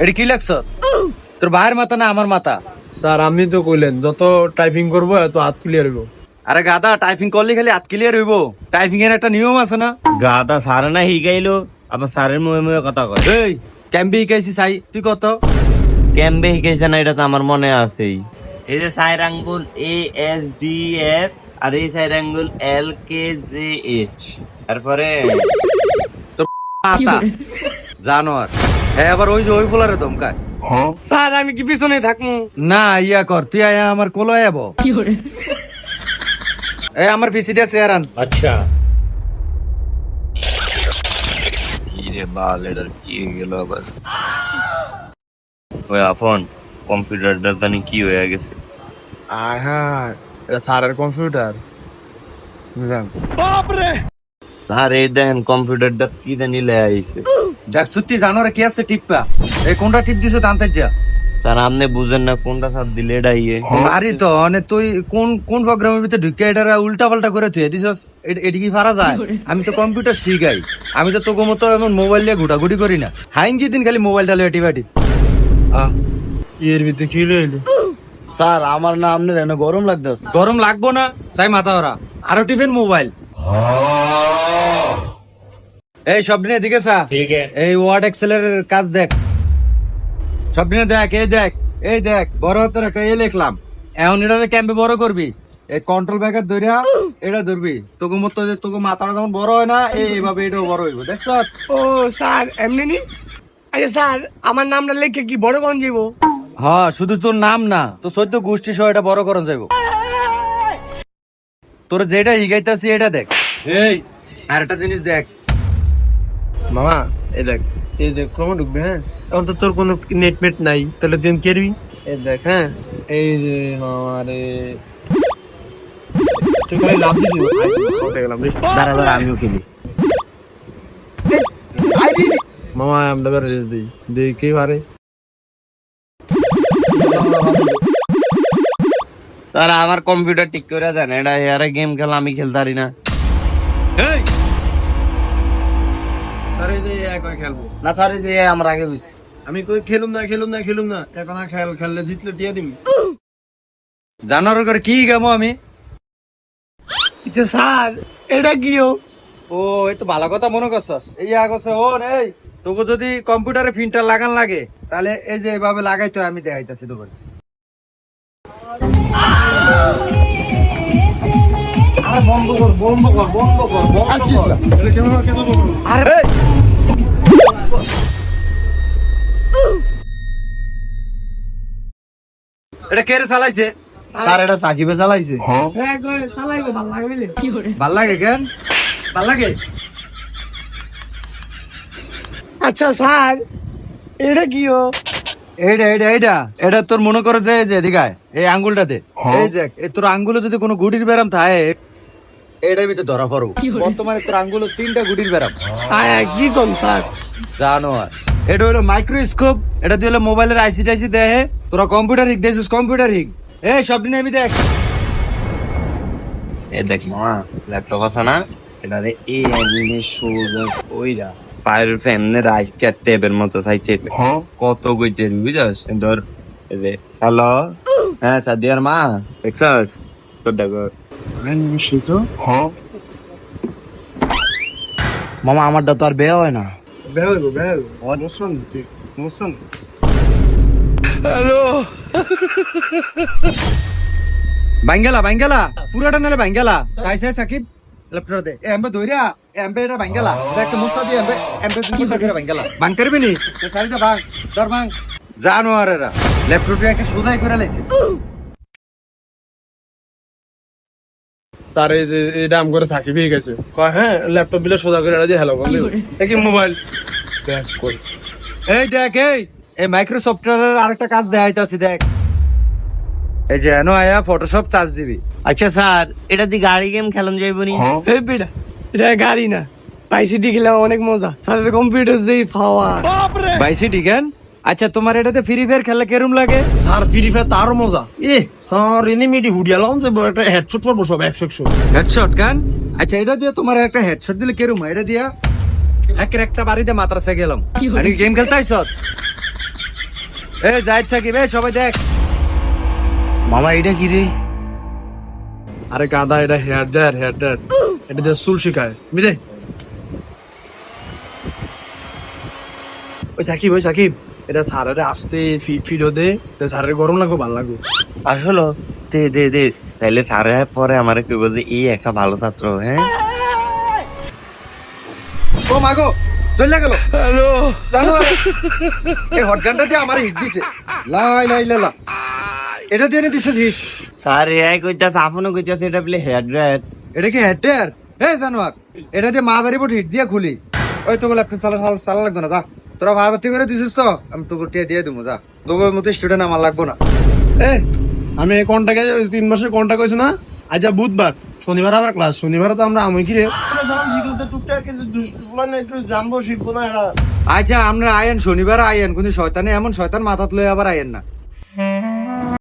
এটা কি লাগছ তোর ভাইয়ের মাথা না আমার মাথা স্যার আপনি তো কইলেন যত টাইপিং করব এত হাত ক্লিয়ার হইব আরে গাদা টাইপিং করলে খালি হাত ক্লিয়ার হইব টাইপিং এর একটা নিয়ম আছে না গাদা সারে না শিকাইলো আবার সারের মুহে মুহে কথা কয় এই ক্যাম্পি শিখাইছি চাই তুই কত কেমবে শিকাইছে না এটা তো আমার মনে আছেই এই যে সাইড আঙ্গুল এ এস ডি এফ আর এই সাইড আঙ্গুল এল কে জে এইচ তারপরে তোর জানোয়ার। হ্যাঁ আবার ওই যে ওই ফোলারে দমকায়। স্যার আমি কি পিছনে থাকব না ইয়া কর তুই আয়া আমার কোলো আয়াব এই আমার পিসি দিয়ে চেয়ার আন। আচ্ছা। ইরে বাল এটার কি হয়ে গেল আবার? ওই আফন কম্পিউটারটা জানি কি হয়ে গেছে। আয় হ্যাঁ। এটা স্যারের কম্পিউটার বুঝলাম আর এই দেখেন কম্পিউটারটা কি জানি লে আইছে। দেখ সত্যি জানোয়ারে কি আছে টিপা? এই কোনটা টিপ দিছো জানতে যা। স্যার আপনি বুঝেন না কোনটা সাথ দিলে এটা ইয়ে। আরে তো মানে তুই কোন কোন প্রোগ্রামের ভিতরে ঢুকে এটা উল্টা পাল্টা করে তুই দিছস? এটি কি পারা যায়? আমি তো কম্পিউটার শিখাই। আমি তো তোকে মতো এমন মোবাইল নিয়ে ঘুটাঘুটি করি না। হাইন কি দিন খালি মোবাইলটা লিয়ে টিপাটি এর ভিতরে কি লইলি? স্যার আমার না আপনার এনে গরম লাগতেছে। গরম লাগবো না চাই মাথা ওরা আরও টিফিন মোবাইল। এই সব দিনে দিকে চা এই ওয়ার্ড এক্সেলের কাজ দেখ। সব দিনে দেখ এই দেখ এই দেখ বড় হাতের একটা এ লিখলাম। এখন এটা ক্যাম্পে বড় করবি? এই কন্ট্রোল ব্যাগের ধরিয়া এটা ধরবি। তোকে মতো যে তোকে মাথাটা যখন বড় হয় না এই এইভাবে এটাও বড় হইব। দেখছ ও স্যার এমনি নি? আচ্ছা স্যার আমার নামটা লিখে কি বড় কোন যাইব? হ্যাঁ শুধু তোর নাম না তো সদ্য গোষ্ঠী সহ এটা বড় করা যাইব। তোর যেটা হিগাইতাছি এটা দেখ। এই। আর একটা জিনিস দেখ। মামা এই দেখ এই যে ক্রমে ঢুকবে হ্যাঁ? এখন তো তোর কোনো নেট মেট নাই তাহলে তুই কেরবি এই দেখ হ্যাঁ? এই যে মামা রে। তুই খালি লাভ দিবি। উঠে গেলাম রে। দাঁড়া দাঁড়া আমিও খেলি। মামা আমরা বের রেস দিই। দিই কে পারে স্যার আমার কম্পিউটার ঠিক করে দেন। এটা এরা গেম খেলা আমি খেলতে পারি না। এই স্যার এই যে একবার খেলব। না স্যার এই যে আমরা আগে বুঝছি আমি কই খেলুম না খেলুম না খেলুম না। এখন আর খেল খেললে জিতলে টিয়া দিবি জানোয়ার করে কি গামো আমি? স্যার এটা কিও ও? এই তো ভালো কথা মনে করছস। এই আগছে ও এই। তোকে যদি কম্পিউটারে প্রিন্টার লাগান লাগে তাহলে এই যে এভাবে লাগাইতে আমি দেখাইতাছি তোকে। বন্ধ কর বন্ধ কর বন্ধ কর বন্ধ কর। আরে এটা কে রে চালাইছে? স্যার এটা সাকিবে চালাইছে। হ্যাঁ। চালাইবো ভালো লাগে ভালো লাগে কেন? ভালো লাগে? আচ্ছা স্যার। এটা কিও এইটা এইটা এইটা এটা তোর মনে করে যে যে এদিকায় এই আঙ্গুলটা দে। এই দেখ এই তোর আঙ্গুলে যদি কোনো গুটির ব্যারাম থাকে এটার ভিতরে ধরা পড়ো। বর্তমানে তোর আঙ্গুলে তিনটা গুটির ব্যারাম। হ্যাঁ কি কম স্যার? জানো আর। এটা হলো মাইক্রোস্কোপ এটা দিয়ে হলো মোবাইলের আইসি টাইসি দেহে। তোরা কম্পিউটার হিক দেখছিস কম্পিউটার হিক এই সব দিন আমি দেখ। এ দেখ মা ল্যাপটপ আছে না? এটা রে এই অ্যাঙ্গেলে ওইরা ফায়ার ফ্যানে রাইট টেপের মতো থাকছে কত কইতে বুঝাস ধর হ্যালো? হ্যাঁ সাদিয়ার মা দেখছস? তোর দেখো সে তো। মামা আমারটা তো আর বেয়া হয় না। বেহল বেহল মুসন তুই মুসন বাঙ্গালা বাঙ্গালা পুরাটা নালে বাঙ্গালা তাই সাকিব? ল্যাপটপ দে এ এমবে দইরা এমবে এটা বাঙ্গালা দেখ মুস্তা দি এমবে এমবে দুপুরটা করে বাঙ্গালা বাং করবি নি তো সারিটা বাং ধর বাং জানো আর একটা সোজাই করে লাইছে স্যার এই যে করে সাকিব হয়ে গেছে কয় হ্যাঁ ল্যাপটপ বিলে সোজা করে এটা দিয়ে হ্যালো বল একই মোবাইল দেখ কই এই দেখ এই এই মাইক্রোসফটের আরেকটা কাজ দেখাইতাছি দেখ এই যে এনো আয়া ফটোশপ চার্জ দিবি। আচ্ছা স্যার এটা দিয়ে গাড়ি গেম খেলন যাইব নি? এই বেটা এটা গাড়ি না। দিয়ে খেলা অনেক মজা। স্যারের কম্পিউটার যেই পাওয়ার বাইসি ঠিকেন আচ্ছা তোমার এটাতে ফ্রি ফায়ার খেললে কেরম লাগে? স্যার ফ্রি ফায়ার তারও মজা। এ স্যার এনিমিটি হুডিয়ালাম যে একটা হেডশট পড়ব সব একশো একশো। হেডশট গান আচ্ছা এটা দিয়ে তোমার একটা হেডশট দিলে কেরম হয়? এটা দিয়া একের একটা বাড়িতে মাত্রাসে গেলাম। গেম খেলতে আইস এ যাইত সাকিব এ সবাই দেখ। মামা এটা কি রে? আরে গাদা এটা হেয়ার ড্রায়ার হেয়ার ড্রায়ার। এটা দিয়ে চুল শিখায় বুঝলে ওই সাকিব ওই সাকিব এটা স্যারের আসতে ফিডো দে। স্যারের গরম লাগবে ভালো লাগবে। আসলে। দে দে দে। তাইলে স্যারে পরে আমার কি বলছে এই একটা ভালো ছাত্র হ্যাঁ? ও মাগো চলে গেল হ্যালো। জানো এই হটগানটা দিয়ে আমার হিট দিছে। লাই লাই লা। এটা দিয়ে দিছে স্যার এআই কইতাছে আপনও কইতাছে এটা বলে হেয়ার ড্রায়ার এটা কি হেডের হে জানোয়ার এটা দিয়ে বোর্ড হিট দিয়ে খুলি। ওই তোকে ল্যাপটপ চালা চালা চালা লাগবে না যা। তোরা ভাগতি করে দিছিস তো আমি তোকে টিয়া দিয়ে দেবো যা। তোকে মতো স্টুডেন্ট আমার লাগবো না। এ আমি এই কন্টাকে তিন মাসের কন্টাক্ট হয়েছে না আজ বুধবার শনিবার আবার ক্লাস শনিবার তো আমরা আমি কি রে? আচ্ছা আমরা আয়েন শনিবার আয়েন কিন্তু শয়তানে এমন শয়তান মাথাত লয়ে আবার আয়েন না।